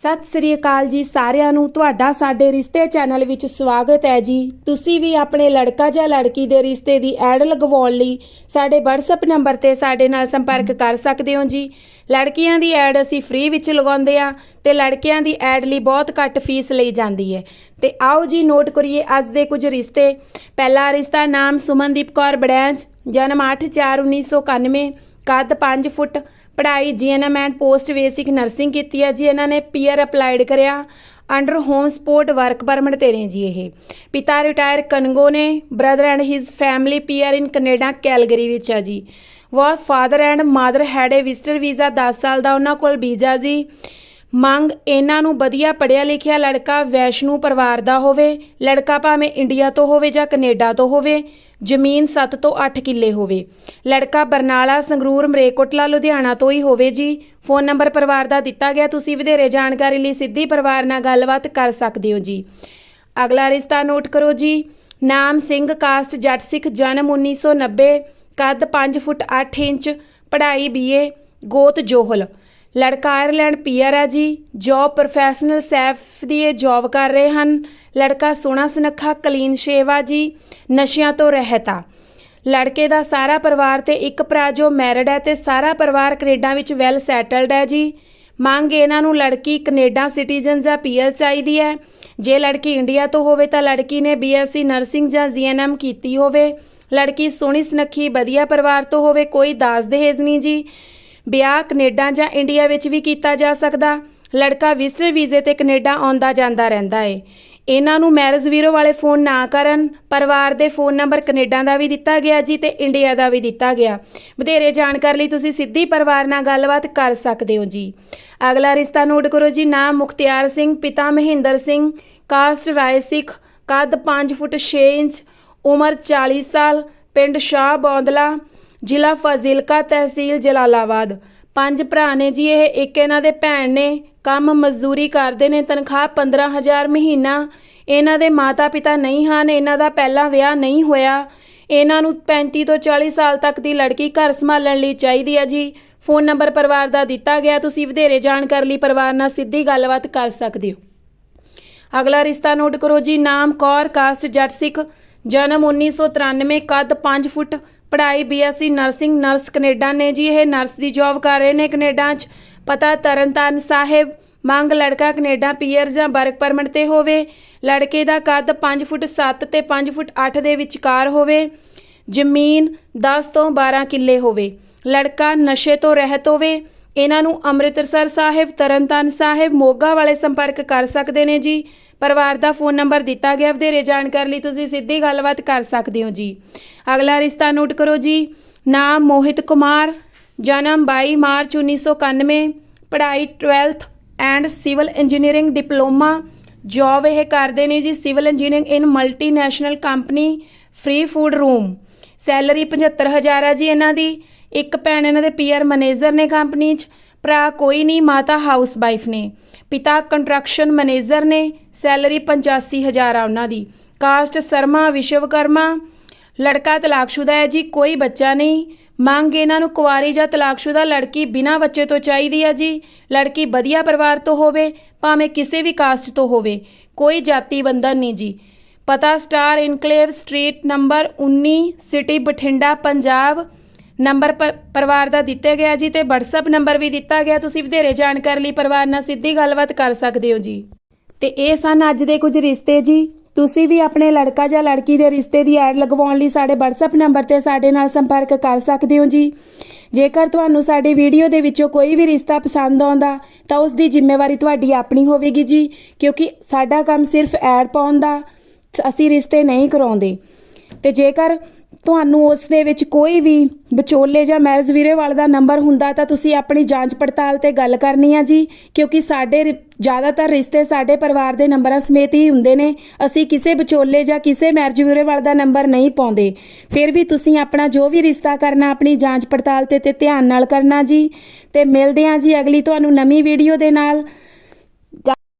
ਸਤਿ ਸ੍ਰੀ ਅਕਾਲ ਜੀ ਸਾਰਿਆਂ ਨੂੰ। ਤੁਹਾਡਾ ਸਾਡੇ ਰਿਸ਼ਤੇ ਚੈਨਲ ਵਿੱਚ ਸਵਾਗਤ ਹੈ ਜੀ। ਤੁਸੀਂ ਵੀ ਆਪਣੇ ਲੜਕਾ ਜਾਂ ਲੜਕੀ ਦੇ ਰਿਸ਼ਤੇ ਦੀ ਐਡ ਲਗਵਾਉਣ ਲਈ ਸਾਡੇ WhatsApp ਨੰਬਰ ਤੇ ਸਾਡੇ ਨਾਲ ਸੰਪਰਕ ਕਰ ਸਕਦੇ ਹੋ ਜੀ। ਲੜਕੀਆਂ ਦੀ ਐਡ ਅਸੀਂ ਫ੍ਰੀ ਵਿੱਚ ਲਗਾਉਂਦੇ ਆ ਤੇ ਲੜਕਿਆਂ ਦੀ ਐਡ ਲਈ ਬਹੁਤ ਘੱਟ ਫੀਸ ਲਈ ਜਾਂਦੀ ਹੈ। ਤੇ ਆਓ ਜੀ ਨੋਟ ਕਰੀਏ ਅੱਜ ਦੇ ਕੁਝ ਰਿਸ਼ਤੇ। ਪਹਿਲਾ ਰਿਸ਼ਤਾ ਨਾਮ ਸੁਮਨਦੀਪ ਕੌਰ ਬੜੈਂਚ ਜਨਮ 8/4/1991 ਕੱਦ 5 ਫੁੱਟ ਪੜ੍ਹਾਈ GNM and post basic nursing ਕੀਤੀ ਹੈ ਜੀ, ਇਹਨਾਂ ਨੇ ਪੀਅਰ ਅਪਲਾਈਡ ਕਰਿਆ। Under home support work permit ਤੇ ਨੇ ਜੀ ਇਹ। ਪਿਤਾ ਰਿਟਾਇਰ ਕਨਗੋ ਨੇ, brother and his family PR in Canada Calgary ਵਿੱਚ ਆ ਜੀ। Was father and mother had a visitor visa 10 ਸਾਲ ਦਾ, ਉਹਨਾਂ ਕੋਲ ਵੀਜ਼ਾ ਜੀ। ਮੰਗ ਇਹਨਾਂ ਨੂੰ ਵਧੀਆ ਪੜਿਆ ਲਿਖਿਆ ਲੜਕਾ ਵੈਸ਼ਨੂ ਪਰਿਵਾਰ ਦਾ ਹੋਵੇ, ਲੜਕਾ ਭਾਵੇਂ ਇੰਡੀਆ ਤੋਂ ਹੋਵੇ ਜਾਂ ਕੈਨੇਡਾ ਤੋਂ ਹੋਵੇ, ਜ਼ਮੀਨ 7 ਤੋਂ 8 ਕਿੱਲੇ ਹੋਵੇ। ਲੜਕਾ ਬਰਨਾਲਾ, ਸੰਗਰੂਰ, ਮਰੇਕੋਟਲਾ, ਲੁਧਿਆਣਾ ਤੋਂ ਹੀ ਹੋਵੇ ਜੀ। ਫੋਨ ਨੰਬਰ ਪਰਿਵਾਰ ਦਾ ਦਿੱਤਾ ਗਿਆ, ਤੁਸੀਂ ਵਧੇਰੇ ਜਾਣਕਾਰੀ ਲਈ ਸਿੱਧੀ ਪਰਿਵਾਰ ਨਾਲ ਗੱਲਬਾਤ ਕਰ ਸਕਦੇ ਹੋ ਜੀ। ਅਗਲਾ ਰਿਸ਼ਤਾ ਨੋਟ ਕਰੋ ਜੀ। ਨਾਮ ਸਿੰਘ, ਕਾਸਟ, ਜੱਟ ਸਿੱਖ, ਜਨਮ 1990 ਕੱਦ 5 ਫੁੱਟ 8 ਇੰਚ, ਪੜ੍ਹਾਈ ਬੀਏ, ਗੋਤ ਜੋਹਲ। ਲੜਕਾ ਆਇਰਲੈਂਡ ਪੀਆਰ ਹੈ ਜੀ ਜੌਬ ਪ੍ਰੋਫੈਸ਼ਨਲ ਸੈਫ ਦੀ ਇਹ ਜੌਬ ਕਰ ਰਹੇ ਹਨ। ਲੜਕਾ ਸੋਹਣਾ ਸੁਨੱਖਾ ਕਲੀਨ ਸ਼ੇਵ ਆ ਜੀ, ਨਸ਼ਿਆਂ ਤੋਂ ਰਹਿਤ ਆ। ਲੜਕੇ ਦਾ ਸਾਰਾ ਪਰਿਵਾਰ ਤੇ ਇੱਕ ਭਰਾ ਜੋ ਮੈਰਿਡ ਹੈ ਤੇ ਸਾਰਾ ਪਰਿਵਾਰ ਕੈਨੇਡਾ ਵਿੱਚ ਵੈਲ ਸੈਟਲਡ ਹੈ ਜੀ। ਮੰਗ ਇਹਨਾਂ ਨੂੰ ਲੜਕੀ ਕੈਨੇਡਾ ਸਿਟੀਜ਼ਨ ਜਾਂ ਪੀਆਰ ਚਾਹੀਦੀ ਹੈ। ਜੇ ਲੜਕੀ ਇੰਡੀਆ ਤੋਂ ਹੋਵੇ ਤਾਂ ਲੜਕੀ ਨੇ ਬੀਐਸਸੀ ਨਰਸਿੰਗ ਜਾਂ ਜੀਐਨਐਮ ਕੀਤੀ ਹੋਵੇ। ਲੜਕੀ ਸੋਹਣੀ ਸੁਨੱਖੀ, ਵਧੀਆ ਪਰਿਵਾਰ ਤੋਂ ਹੋਵੇ, ਕੋਈ ਦਾਜ ਦਹੇਜ ਨਹੀਂ ਜੀ। ਵਿਆਹ ਕੈਨੇਡਾ ਜਾਂ ਇੰਡੀਆ ਵਿੱਚ ਵੀ ਕੀਤਾ ਜਾ ਸਕਦਾ। ਲੜਕਾ ਵਿਜ਼ਟਰ ਵੀਜ਼ੇ ਤੇ ਕੈਨੇਡਾ ਆਉਂਦਾ ਜਾਂਦਾ ਰਹਿੰਦਾ ਏ। ਇਹਨਾਂ ਨੂੰ ਮੈਰਿਜ ਵੀਰੋ ਵਾਲੇ ਫੋਨ ਨਾ ਕਰਨ, ਪਰਿਵਾਰ ਦੇ ਫੋਨ ਨੰਬਰ ਕੈਨੇਡਾ ਦਾ ਵੀ ਦਿੱਤਾ ਗਿਆ ਜੀ ਤੇ ਇੰਡੀਆ ਦਾ ਵੀ ਦਿੱਤਾ ਗਿਆ। ਵਧੇਰੇ ਜਾਣਕਾਰੀ ਲਈ ਤੁਸੀਂ ਸਿੱਧੀ ਪਰਿਵਾਰ ਨਾਲ ਗੱਲਬਾਤ ਕਰ ਸਕਦੇ ਹੋ ਜੀ। ਅਗਲਾ ਰਿਸ਼ਤਾ ਨੋਟ ਕਰੋ ਜੀ ਨਾਮ ਮੁਖਤਿਆਰ ਸਿੰਘ, ਪਿਤਾ ਮਹਿੰਦਰ ਸਿੰਘ, ਕਾਸਟ ਰਾਏ ਸਿੱਖ, ਕੱਦ 5 ਫੁੱਟ 6 ਇੰਚ, ਉਮਰ 40 ਸਾਲ, ਪਿੰਡ ਸ਼ਾਹ ਬੌਂਦਲਾ ਜ਼ਿਲ੍ਹਾ ਫਾਜ਼ਿਲਕਾ ਤਹਿਸੀਲ ਜਲਾਲਾਬਾਦ। ਪੰਜ ਭਰਾ ਨੇ ਜੀ, ਇਹ ਇੱਕ ਇਹਨਾਂ ਦੇ ਭੈਣ ਨੇ ਕੰਮ ਮਜ਼ਦੂਰੀ ਕਰਦੇ ਨੇ, ਤਨਖਾਹ 15000 ਮਹੀਨਾ। ਇਹਨਾਂ ਦੇ ਮਾਤਾ-ਪਿਤਾ ਨਹੀਂ ਹਨ, ਇਹਨਾਂ ਦਾ ਪਹਿਲਾ ਵਿਆਹ ਨਹੀਂ ਹੋਇਆ। ਇਹਨਾਂ ਨੂੰ 35 ਤੋਂ 40 ਸਾਲ ਤੱਕ ਦੀ ਲੜਕੀ ਘਰ ਸੰਭਾਲਣ ਲਈ ਚਾਹੀਦੀ ਹੈ ਜੀ। ਫੋਨ ਨੰਬਰ ਪਰਿਵਾਰ ਦਾ ਦਿੱਤਾ ਗਿਆ, ਤੁਸੀਂ ਵਧੇਰੇ ਜਾਣਕਾਰੀ ਲਈ ਪਰਿਵਾਰ ਨਾਲ ਸਿੱਧੀ ਗੱਲਬਾਤ ਕਰ ਸਕਦੇ ਹੋ। ਅਗਲਾ ਰਿਸ਼ਤਾ ਨੋਟ ਕਰੋ ਜੀ, ਨਾਮ ਕੌਰ, ਕਾਸਟ ਜੱਟ ਸਿੱਖ, ਜਨਮ 1993 ਕੱਦ 5 ਫੁੱਟ ਪੜ੍ਹਾਈ ਬੀਐਸਸੀ ਨਰਸਿੰਗ ਨਰਸ ਕੈਨੇਡਾ ਨੇ ਜੀ, ਇਹ ਨਰਸ ਦੀ ਜੌਬ ਕਰ ਰਹੇ ਨੇ ਕੈਨੇਡਾ 'ਚ। ਪਤਾ ਤਰਨਤਾਰਨ ਸਾਹਿਬ, ਮੰਗ ਲੜਕਾ ਕੈਨੇਡਾ ਪੀਅਰ ਜਾਂ ਵਰਕ ਪਰਮਿਟ ਤੇ ਹੋਵੇ। ਲੜਕੇ ਦਾ ਕੱਦ 5 ਫੁੱਟ 7 ਤੇ 5 ਫੁੱਟ 8 ਦੇ ਵਿਚਕਾਰ ਹੋਵੇ। ਜ਼ਮੀਨ 10 ਤੋਂ 12 ਕਿੱਲੇ ਹੋਵੇ। ਲੜਕਾ ਨਸ਼ੇ ਤੋਂ ਰਹਿਤ ਹੋਵੇ। ਇਹਨਾਂ ਨੂੰ ਅੰਮ੍ਰਿਤਸਰ ਸਾਹਿਬ, ਤਰਨਤਾਰਨ ਸਾਹਿਬ, ਮੋਗਾ ਵਾਲੇ ਸੰਪਰਕ ਕਰ ਸਕਦੇ ਨੇ ਜੀ। ਪਰਿਵਾਰ ਦਾ ਫੋਨ ਨੰਬਰ ਦਿੱਤਾ ਗਿਆ, ਵਧੇਰੇ ਜਾਣਕਾਰੀ ਲਈ ਤੁਸੀਂ ਸਿੱਧੀ ਗੱਲਬਾਤ ਕਰ ਸਕਦੇ ਹੋ ਜੀ। ਅਗਲਾ ਰਿਸ਼ਤਾ ਨੋਟ ਕਰੋ ਜੀ। ਨਾਮ ਮੋਹਿਤ ਕੁਮਾਰ, ਜਨਮ 22 ਮਾਰਚ 1991 ਪੜ੍ਹਾਈ 12th and civil engineering diploma. Job ਇਹ ਕਰਦੇ ਨੇ ਜੀ civil engineering in multinational company, free food room. Salary 75000 ਹੈ ਜੀ ਇਹਨਾਂ ਦੀ। ਇੱਕ ਭੈਣ ਇਹਨਾਂ ਦੇ ਪੀਅਰ ਮੈਨੇਜਰ ਨੇ ਕੰਪਨੀ 'ਚ, ਭਰਾ ਕੋਈ ਨਹੀਂ, ਮਾਤਾ ਹਾਊਸ ਵਾਈਫ ਨੇ। ਪਿਤਾ ਕੰਸਟਰਕਸ਼ਨ ਮੈਨੇਜਰ ਨੇ, ਸੈਲਰੀ 85000 ਆ ਉਹਨਾਂ ਦੀ। ਕਾਸਟ ਸਰਮਾ, ਵਿਸ਼ਵਕਰਮਾ। ਲੜਕਾ ਤਲਾਕਸ਼ੁਦਾ ਹੈ ਜੀ, ਕੋਈ ਬੱਚਾ ਨਹੀਂ। ਮੰਗ ਇਹਨਾਂ ਨੂੰ ਕੁਆਰੀ ਜਾਂ ਤਲਾਕਸ਼ੁਦਾ ਲੜਕੀ ਬਿਨਾਂ ਬੱਚੇ ਤੋਂ ਚਾਹੀਦੀ ਹੈ ਜੀ। ਲੜਕੀ ਵਧੀਆ ਪਰਿਵਾਰ ਤੋਂ ਹੋਵੇ, ਭਾਵੇਂ ਕਿਸੇ ਵੀ ਕਾਸਟ ਤੋਂ ਹੋਵੇ, ਕੋਈ ਜਾਤੀ ਬੰਧਨ ਨਹੀਂ ਜੀ। ਪਤਾ star enclave street number 19 city Bathinda, Punjab. Number ਪਰਿਵਾਰ ਦਾ ਦਿੱਤਾ ਗਿਆ ਜੀ ਤੇ WhatsApp ਨੰਬਰ ਵੀ ਦਿੱਤਾ ਗਿਆ। ਤੁਸੀਂ ਵਧੇਰੇ ਜਾਣਕਾਰੀ ਲਈ ਪਰਿਵਾਰ ਨਾਲ ਸਿੱਧੀ ਗੱਲਬਾਤ ਕਰ ਸਕਦੇ ਹੋ ਜੀ। ਤੇ ਇਹ ਸਨ ਅੱਜ ਦੇ ਕੁਝ ਰਿਸ਼ਤੇ ਜੀ। ਤੁਸੀਂ ਵੀ ਆਪਣੇ ਲੜਕਾ ਜਾਂ ਲੜਕੀ ਦੇ ਰਿਸ਼ਤੇ ਦੀ ਐਡ ਲਗਵਾਉਣ ਲਈ ਸਾਡੇ WhatsApp ਨੰਬਰ ਤੇ ਸਾਡੇ ਨਾਲ ਸੰਪਰਕ ਕਰ ਸਕਦੇ ਹੋ ਜੀ। ਜੇਕਰ ਤੁਹਾਨੂੰ ਸਾਡੀ ਵੀਡੀਓ ਦੇ ਵਿੱਚੋਂ ਕੋਈ ਵੀ ਰਿਸ਼ਤਾ ਪਸੰਦ ਆਉਂਦਾ, ਤਾਂ ਉਸ ਦੀ ਜ਼ਿੰਮੇਵਾਰੀ ਤੁਹਾਡੀ ਆਪਣੀ ਹੋਵੇਗੀ ਜੀ, ਕਿਉਂਕਿ ਸਾਡਾ ਕੰਮ ਸਿਰਫ ਐਡ ਪਾਉਣ ਦਾ, ਅਸੀਂ ਰਿਸ਼ਤੇ ਨਹੀਂ ਕਰਾਉਂਦੇ। ਤੇ ਜੇਕਰ ਤੁਹਾਨੂੰ ਉਸ ਦੇ ਵਿੱਚ ਕੋਈ ਵੀ ਵਿਚੋਲੇ ਜਾਂ ਮੈਰਿਜ ਵੀਰੇਵਾਲ ਦਾ ਨੰਬਰ ਹੁੰਦਾ ਤਾਂ ਤੁਸੀਂ ਆਪਣੀ ਜਾਂਚ ਪੜਤਾਲ ਤੇ ਗੱਲ ਕਰਨੀ ਆ ਜੀ, ਕਿਉਂਕਿ ਸਾਡੇ ਰਿ- ਜ਼ਿਆਦਾਤਰ ਰਿਸ਼ਤੇ ਸਾਡੇ ਪਰਿਵਾਰ ਦੇ ਨੰਬਰਾਂ ਸਮੇਤ ਹੀ ਹੁੰਦੇ ਨੇ। ਅਸੀਂ ਕਿਸੇ ਵਿਚੋਲੇ ਜਾਂ ਕਿਸੇ ਮੈਰਿਜ ਵੀਰੇਵਾਲ ਦਾ ਨੰਬਰ ਨਹੀਂ ਪਾਉਂਦੇ। ਫਿਰ ਵੀ ਤੁਸੀਂ ਆਪਣਾ ਜੋ ਵੀ ਰਿਸ਼ਤਾ ਕਰਨਾ, ਆਪਣੀ ਜਾਂਚ ਪੜਤਾਲ ਤੇ ਤੇ ਧਿਆਨ ਨਾਲ ਕਰਨਾ ਜੀ। ਤੇ ਮਿਲਦੇ ਹਾਂ ਜੀ ਅਗਲੀ ਤੁਹਾਨੂੰ ਨਵੀਂ ਵੀਡੀਓ ਦੇ ਨਾਲ।